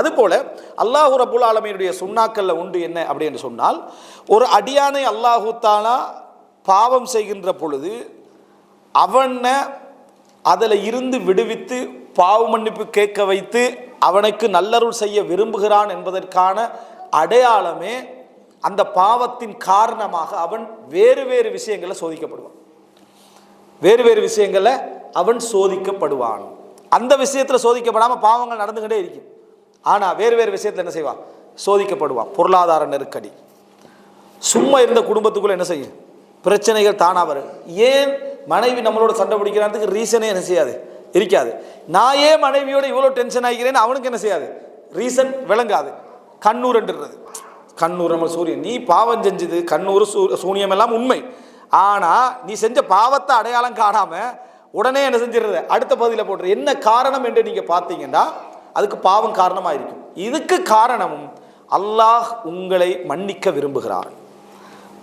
அதுபோல அல்லாஹு ரபுல் ஆலமையினுடைய சுண்ணாக்கல்ல உண்டு என்ன அப்படின்னு சொன்னால் ஒரு அடியானை அல்லாஹு தாலா பாவம் செய்கின்ற பொழுது அவனை அதில் இருந்து விடுவித்து பாவ மன்னிப்பு கேட்க வைத்து அவனுக்கு நல்லருள் செய்ய விரும்புகிறான் என்பதற்கான அடையாளமே அந்த பாவத்தின் காரணமாக அவன் வேறு வேறு விஷயங்களை சோதிக்கப்படுவான். வேறு வேறு விஷயங்களை அவன் சோதிக்கப்படுவான். அந்த விஷயத்தில் சோதிக்கப்படாமல் பாவங்கள் நடந்துக்கிட்டே இருக்கும். ஆனால் வேறு வேறு விஷயத்தில் என்ன செய்வான் சோதிக்கப்படுவான் பொருளாதார நெருக்கடி. சும்மா இருந்த குடும்பத்துக்குள்ளே என்ன செய்யும்? பிரச்சனைகள் தானாக வரும். ஏன் மனைவி நம்மளோட சண்டை பிடிக்கிறான்றதுக்கு ரீசனே என்ன செய்யாது? இருக்காது. நான் ஏன் மனைவியோட இவ்வளோ டென்ஷன் ஆகிக்கிறேன்னு அவனுக்கு என்ன செய்யாது? ரீசன் விளங்காது. கண்ணூர்ன்றது. கண்ணூர் நம்ம சூரியன். நீ பாவம் செஞ்சது. கண்ணூர் சூ சூனியம் எல்லாம் உண்மை. ஆனால் நீ செஞ்ச பாவத்தை அடையாளம் காணாமல் உடனே என்ன செஞ்சிடுறது? அடுத்த பகுதியில் போட்டுரு. என்ன காரணம் என்று நீங்கள் பார்த்தீங்கன்னா அதுக்கு பாவம் காரணமாக இருக்கும் இதுக்கு காரணமும் அல்லாஹ் உங்களை மன்னிக்க விரும்புகிறான்.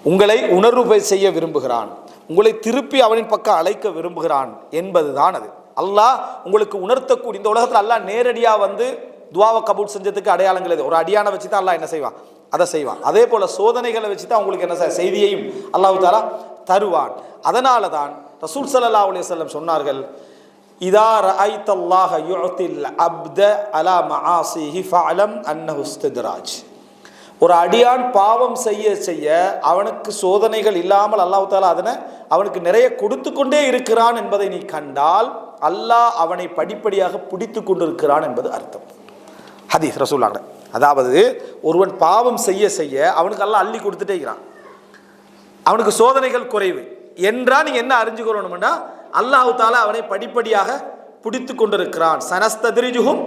உங்களை உணர்வு செய்ய விரும்புகிறான். உங்களை திருப்பி அவனின் பக்கம் அழைக்க விரும்புகிறான் என்பதுதான் அது. அல்லாஹ் உங்களுக்கு உணர்த்தக்கூடிய இந்த உலகத்தில் அல்லாஹ் நேரடியாக வந்து துவாவை கபூல் செஞ்சதுக்கு அடையாளங்கள் இது ஒரு அடியானை வச்சு தான் அல்லாஹ் என்ன செய்வான்? அதை செய்வான். அதே போல் சோதனைகளை வச்சு தான் உங்களுக்கு என்ன செய்ய- செய்தியையும் அல்லாஹ் தாலா தருவான். அதனால தான் ரசூல் சல்லா அலையம் சொன்னார்கள் இதா ரஐத்தல்லாஹ யுஅத்தில் அப்த அலா மஆசிஹி ஃபஅலம் அன்னஹு இஸ்தித்ராஜ் ஒரு அடியான் பாவம் செய்ய செய்ய அவனுக்கு சோதனைகள் இல்லாமல் அல்லாஹ் தாலா அதனை அவனுக்கு நிறைய கொடுத்து கொண்டே இருக்கிறான் என்பதை நீ கண்டால் அல்லாஹ் அவனை படிப்படியாக பிடித்து கொண்டிருக்கிறான் என்பது அர்த்தம் ஹதீஸ் ரசூல்லாங்க அதாவது ஒருவன் பாவம் செய்ய செய்ய அவனுக்கு எல்லாம் அள்ளி கொடுத்துட்டே இருக்கிறான் அவனுக்கு சோதனைகள் குறைவு என்றால் நீங்கள் என்ன அறிஞ்சுக்கொள்ளணும்னா அல்லாஹ் தாலா அவனை படிப்படியாக பிடித்து கொண்டிருக்கிறான். சனஸ்ததிரிஜுகும்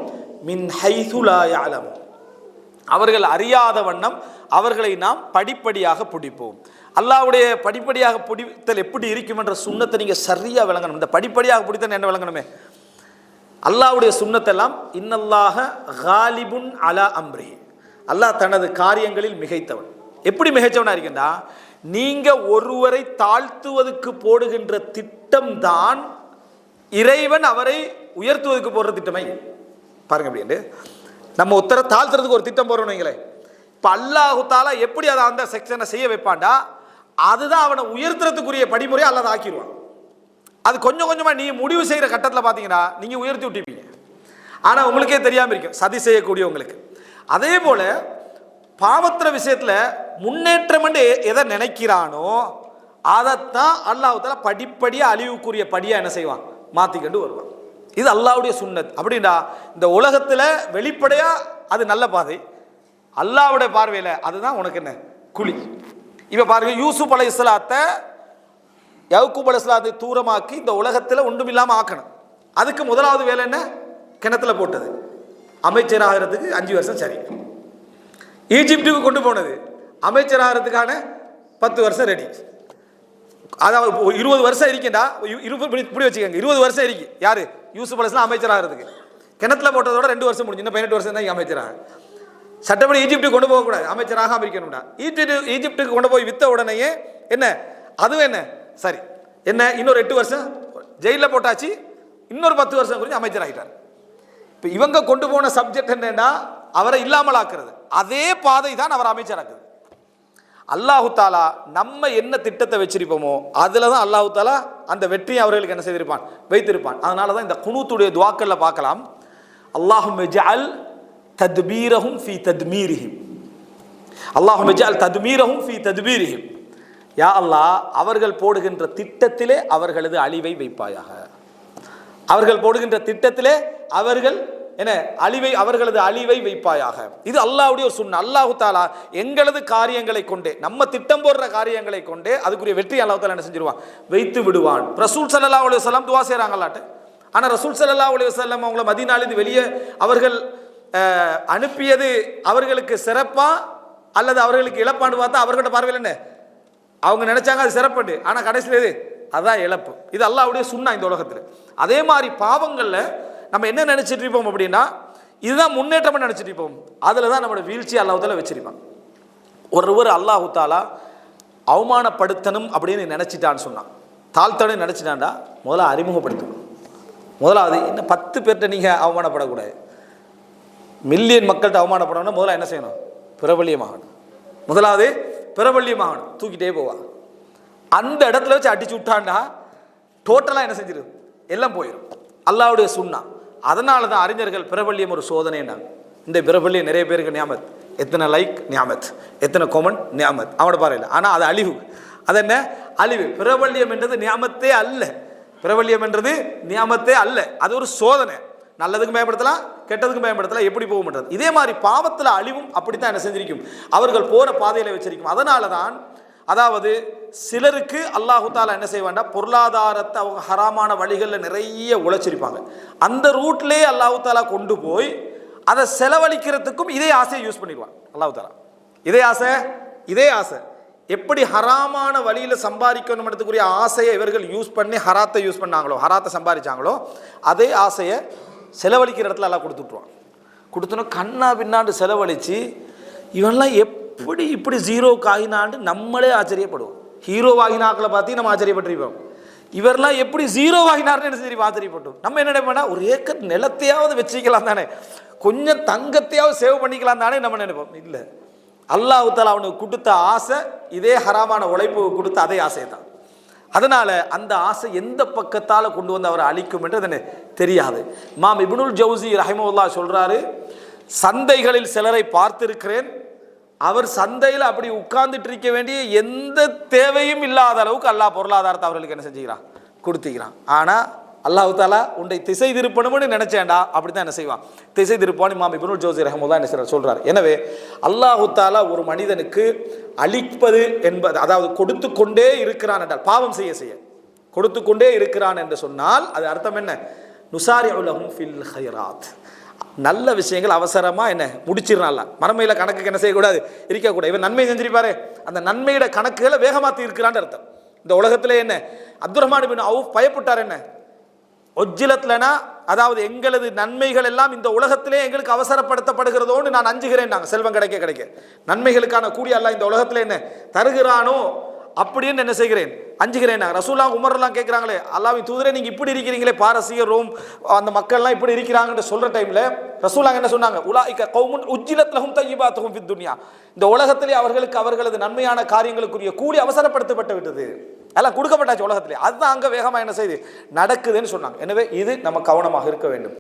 மின் ஹைசுலாயாலம் அவர்கள் அறியாத வண்ணம் அவர்களை நாம் படிப்படியாக பிடிப்போம். அல்லாஹ்வுடைய படிப்படியாக பிடித்தல் எப்படி இருக்கும் என்ற சுண்ணத்தை நீங்கள் சரியாக விளங்கணும். இந்த படிப்படியாக பிடித்தல் என்ன விளங்கணுமே? அல்லாவுடைய சுண்ணத்தெல்லாம் இன்னல்லாக காலிபுன் அலா அம்ரி அல்லாஹ் தனது காரியங்களில் மிகைத்தவன். எப்படி மிகைத்தவனாக இருக்கின்றா? நீங்க ஒருவரை தாழ்த்துவதற்கு போடுகின்ற திட்டம் தான் இறைவன் அவரை உயர்த்துவதற்கு போடுற திட்டமை. பாருங்க அப்படின்னு நம்ம உத்தர தாழ்த்துறதுக்கு ஒரு திட்டம் போடுறோம் வைங்களேன் இப்போ அல்லாஹு தாலா எப்படி அதை அந்த செக்ஷனை செய்ய வைப்பாண்டா அதுதான் அவனை உயர்த்துறதுக்குரிய படிமுறையை அல்லாத ஆக்கிடுவான். அது கொஞ்சம் கொஞ்சமாக நீ முடிவு செய்கிற கட்டத்தில் பார்த்தீங்கன்னா நீங்கள் உயர்த்தி விட்டுப்பீங்க ஆனால் உங்களுக்கே தெரியாமல் இருக்கும். சதி செய்யக்கூடியவங்களுக்கு. அதே போல் பாவத்திர விஷயத்தில் முன்னேற்றம்னு எதை நினைக்கிறானோ அதைத்தான் அல்லாஹால படிப்படியாக அழிவுக்குரிய படியாக என்ன செய்வான்? மாற்றிக்கொண்டு வருவான். இது அல்லாவுடைய சுண்ணத். அப்படின்னா இந்த உலகத்தில் வெளிப்படையாக அது நல்ல பாதை. அல்லாஹ்வுடைய பார்வையில் அதுதான் உனக்கு என்ன? குழி. இப்போ பாருங்க யூசுப் அலை இஸ்லாத்தை யவுக்குப் அலை இஸ்லாத்தை தூரமாக்கி இந்த உலகத்தில் ஒன்றும் இல்லாமல் ஆக்கணும். அதுக்கு முதலாவது வேலை என்ன? கிணத்துல போட்டது. அமைச்சராகிறதுக்கு அஞ்சு வருஷம் சரி. ஈஜிப்டுக்கு கொண்டு போனது. அமைச்சராகிறதுக்கான பத்து வருஷம் ரெடி அதாவது இருபது வருஷம் இருக்கேன்டா இருபது இப்படி- வச்சுக்கோங்க. இருபது வருஷம் இருக்கு. யார்? யூசுப் அலைஹிஸ்ஸலாம் அமைச்சராகிறதுக்கு கிணத்துல போட்டதோட ரெண்டு வருஷம் முடிஞ்சு. இன்னும் பதினெட்டு வருஷம் தான் அமைச்சராக சட்டப்படி ஈஜிப்டுக்கு கொண்டு போகக்கூடாது அமைச்சராக இருக்கணும்டா. ஈஜிப்டு ஈஜிப்டுக்கு கொண்டு போய் வித்த உடனேயே என்ன? அதுவும் என்ன? சரி. என்ன? இன்னொரு எட்டு வருஷம் ஜெயிலில் போட்டாச்சு. இன்னொரு பத்து வருஷம் குறித்து அமைச்சராகிட்டார் இப்போ இவங்க கொண்டு போன சப்ஜெக்ட் என்னென்னா அவரை இல்லாமல் ஆக்குறது அதே பாதை தான் அவர் அமைச்சராக்குது. அல்லாஹு தாலா நம்ம என்ன திட்டத்தை வச்சிருப்போமோ அதில் தான் அல்லாஹு தாலா அந்த வெற்றியை அவர்களுக்கு என்ன செய்திருப்பான்? வைத்திருப்பான். அதனால தான் இந்த குணூத்துடைய துவாக்களில் பார்க்கலாம். அல்லாஹும் ஜஅல் தத்பீரஹும் ஃபி தத்மீரிஹிம். அல்லாஹும் ஜஅல் தத்மீரஹும் ஃபி தத்மீரிஹிம். யா அல்லாஹ் அவர்கள் போடுகின்ற திட்டத்திலே அவர்களது அழிவை வைப்பாயாக. அவர்கள் போடுகின்ற திட்டத்திலே அவர்கள் என்ன அழிவை அவர்களது அழிவை வைப்பாயாக. இது அல்லாவுடைய ஒரு சுண்ண. அல்லாஹு தாலா எங்களது காரியங்களை கொண்டே நம்ம திட்டம் போடுற காரியங்களை கொண்டே அதுக்குரிய வெற்றி அல்லாஹு தாலா என்ன செஞ்சிருவான்? வைத்து விடுவான். ரசூல் சல்லா அலைஹி வஸல்லம் துவா செய்கிறாங்களாட்டு ஆனால் ரசூல் சல்லா அலைஹி வஸல்லம் அவங்கள மதீனாலிருந்து வெளியே அவர்கள் அனுப்பியது அவர்களுக்கு சிறப்பா அல்லது அவர்களுக்கு இழப்பான்னு பார்த்தா அவர்களோட பார்வையில் என்ன? அவங்க நினைச்சாங்க அது சிறப்புண்டு ஆனால் கடைசியில் இது அதான் இழப்பு. இது அல்லாவுடைய சுண்ணா இந்த உலகத்தில். அதே மாதிரி பாவங்களில் நம்ம என்ன நினச்சிட்டு இருப்போம் அப்படின்னா இதுதான் முன்னேற்றமாக நினச்சிட்டு இருப்போம். அதில் தான் நம்மளோட வீழ்ச்சி அல்லாஹால வச்சிருப்பான் ஒருவர் அல்லாஹு தாலா அவமானப்படுத்தணும் அப்படின்னு நினச்சிட்டான்னு சொன்னான். தாழ்த்தணும் நினச்சிட்டான்டா முதல்ல அறிமுகப்படுத்தணும் முதலாவது இன்னும் பத்து பேர்கிட்ட நீங்கள் அவமானப்படக்கூடாது. மில்லியன் மக்கள்கிட்ட அவமானப்படணும்னா முதல்ல என்ன செய்யணும்? பிரபல்யமாகணும். முதலாவது பிரபல்யமாகணும். தூக்கிட்டே போவா. அந்த இடத்துல வச்சு அடிச்சு விட்டாண்டா டோட்டலாக என்ன செஞ்சிடும் எல்லாம் போயிடும் அல்லாவுடைய சுண்ணா. அதனால தான் அறிஞர்கள் பிரபல்யம் ஒரு சோதனைன்னாங்க இந்த பிரபல்யம் நிறைய பேருக்கு ஞாபகம். எத்தனை லைக் ஞாபகத் எத்தனை கொமன் ஞாபகத் அவனோட பாறையில் ஆனால் அது அழிவு. அது என்ன? அழிவு. பிரபல்யம் என்றது ஞாபகத்தே அல்ல. பிரபல்யம் என்றது நியாமத்தே அல்ல. அது ஒரு சோதனை. நல்லதுக்கு பயன்படுத்தலாம் கெட்டதுக்கு பயன்படுத்தலாம் எப்படி போக முடியாது இதே மாதிரி பாவத்தில் அழிவும் அப்படித்தான் என்ன செஞ்சிருக்கும். அவர்கள் போகிற பாதையில் வச்சிருக்கும். அதனால தான் அதாவது சிலருக்கு அல்லாஹு தாலா என்ன செய்வாண்டா பொருளாதாரத்தை அவங்க ஹராமான வழிகளில் நிறைய உழைச்சிருப்பாங்க. அந்த ரூட்லேயே அல்லாஹு தாலா கொண்டு போய் அதை செலவழிக்கிறதுக்கும் இதே ஆசையை யூஸ் பண்ணிடுவான் அல்லாஹு தாலா. இதே ஆசை இதே ஆசை. எப்படி ஹராமான வழியில் சம்பாதிக்கணும்ன்றதுக்குரிய ஆசையை இவர்கள் யூஸ் பண்ணி ஹராத்தை யூஸ் பண்ணாங்களோ ஹராத்தை சம்பாதிச்சாங்களோ அதே ஆசையை செலவழிக்கிற இடத்துல எல்லாம் கொடுத்துட்ருவான் கொடுத்தோன்னா கண்ணா பின்னாண்டு செலவழித்து இவன்லாம் எப்படி இப்படி ஜீரோ ஆகினான்னு நம்மளே ஆச்சரியப்படுவோம். ஹீரோவாகினாக்களை பார்த்து நம்ம ஆச்சரியப்பட்டிருப்போம். இவரெல்லாம் எப்படி ஜீரோ ஆகினார்னு சரி ஆச்சரியப்பட்டோம். நம்ம என்ன நினைப்போம்னா ஒரு ஏக்கர் நிலத்தையாவது வச்சுக்கலாம் தானே. கொஞ்சம் தங்கத்தையாவது சேவ் பண்ணிக்கலாம் தானே நம்ம நினைப்போம். இல்லை. அல்லாஹ் தாலா அவனுக்கு கொடுத்த ஆசை இதே ஹராமான உழைப்பு கொடுத்த அதே ஆசை தான். அதனால் அந்த ஆசை எந்த பக்கத்தால் கொண்டு வந்து அவரை அழிக்கும் என்று அதனை தெரியாது. மாம் இபுனுல் ஜவுசி ரஹிமுல்லா சொல்கிறாரு சந்தைகளில் சிலரை பார்த்திருக்கிறேன் அவர் சந்தையில் அப்படி உட்கார்ந்துட்டு இருக்க வேண்டிய எந்த தேவையும் இல்லாத அளவுக்கு அல்லாஹ் பொருளாதாரத்தை அவர்களுக்கு என்ன செஞ்சுக்கிறான்? கொடுத்துக்கிறான். ஆனால் அல்லாஹு தாலா உன்னை திசை திருப்பணும்னு நினைச்சேன்டா அப்படி தான் என்ன செய்வான். திசை திருப்பான் இமாம் இப்னுல் ஜோசி ரஹமுல்லா என்ன செய்றார்? சொல்கிறார் எனவே அல்லாஹு தாலா ஒரு மனிதனுக்கு அழிப்பது என்பது அதாவது கொடுத்து கொண்டே இருக்கிறான் என்றால் பாவம் செய்ய செய்ய கொடுத்து கொண்டே இருக்கிறான் என்று சொன்னால் அது அர்த்தம் என்ன? நுசாரி உலகம் ஃபில் ஹைராத் நல்ல விஷயங்கள் அவசரமாக என்ன முடிச்சிடறான்ல. மறுமையில் கணக்குக்கு என்ன செய்யக்கூடாது? இருக்கக்கூடாது. இவன் நன்மை செஞ்சிருப்பாரு. அந்த நன்மையோட கணக்குகளை வேகமாக தீர்க்கிறான்னு அர்த்தம். இந்த உலகத்தில் என்ன? அப்துல் ரஹ்மான் பின் அவுஃப் பயப்பட்டார் என்ன? ஒஜ்ஜிலத்லனா அதாவது எங்களது நன்மைகள் எல்லாம் இந்த உலகத்திலே எங்களுக்கு அவசரப்படுத்தப்படுகிறதோன்னு நான் அஞ்சுகிறேன் நாங்கள் செல்வம் கிடைக்க கிடைக்க. நன்மைகளுக்கான கூடிய அல்லாஹ் இந்த உலகத்தில் என்ன? தருகிறானோ அப்படின்னு என்ன செய்கிறேன்? அஞ்சுகிறேன். நான் ரசூலா உமர்லாம் கேட்குறாங்களே அல்லாவின் தூதரே நீங்கள் இப்படி இருக்கிறீங்களே பாரசீக ரோம் அந்த மக்கள்லாம் இப்படி இருக்கிறாங்கன்னு சொல்கிற டைமில் ரசூலாங்க என்ன சொன்னாங்க? உலா கவுமுன் உஜ்ஜிலத்லஹும் தையிபாத்துஹும் ஃபித் துன்யா. இந்த உலகத்திலே அவர்களுக்கு அவர்களது நன்மையான காரியங்களுக்குரிய கூலி அவசரப்படுத்தப்பட்டு விட்டது. எல்லாம் கொடுக்கப்பட்டாச்சு உலகத்திலே. அதுதான் அங்கே வேகமாக என்ன செய்யுது நடக்குதுன்னு சொன்னாங்க. எனவே இது நம்ம கவனமாக இருக்க வேண்டும்.